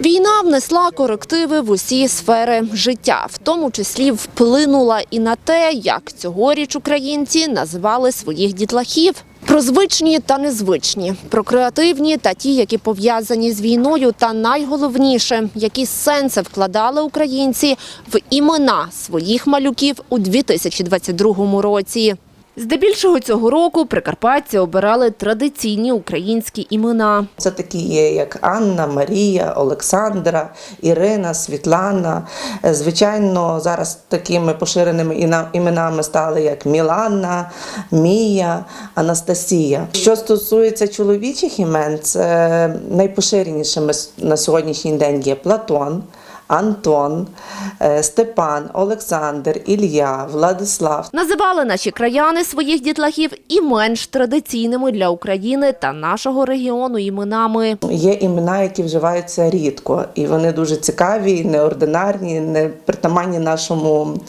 Війна внесла корективи в усі сфери життя, в тому числі вплинула і на те, як цьогоріч українці називали своїх дітлахів. Про звичні та незвичні, про креативні та ті, які пов'язані з війною, та найголовніше, які сенси вкладали українці в імена своїх малюків у 2022 році. Здебільшого цього року прикарпатці обирали традиційні українські імена. Це такі є, як Анна, Марія, Олександра, Ірина, Світлана. Е, Звичайно, зараз такими поширеними іменами стали як Міланна, Мія, Анастасія. Що стосується чоловічих імен, це найпоширенішими на сьогоднішній день є Платон. Антон, е, Степан, Олександр, Ілля, Владислав. Називали наші краяни своїх дітлахів і менш традиційними для України та нашого регіону іменами. Є імена, які вживаються рідко, і вони дуже цікаві, неординарні, не притаманні нашому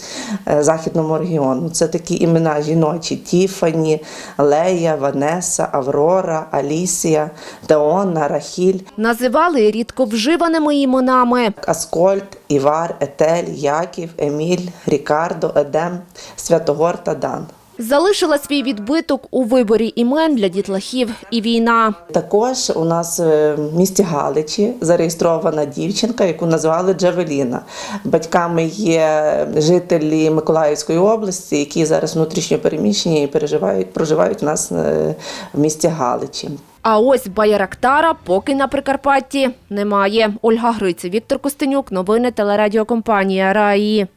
е, західному регіону. Це такі імена жіночі: Тіфані, Лея, Ванеса, Аврора, Алісія, Теона, Рахіль, Називали рідко вживаними іменами. Аскольд, Івар, Етель, Яків, Еміль, Рікардо, Едем, Святогор та Дан. Залишила свій відбиток у виборі імен для дітлахів і війна. Також у нас е, в місті Галичі зареєстрована дівчинка, яку назвали Джавеліна. Батьками є жителі Миколаївської області, які зараз внутрішньо переміщені і переживають, проживають у нас е, в місті Галичі. А ось Байрактара поки на Прикарпатті немає. Ольга Гриця, Віктор Костенюк, новини телерадіокомпанія Раї.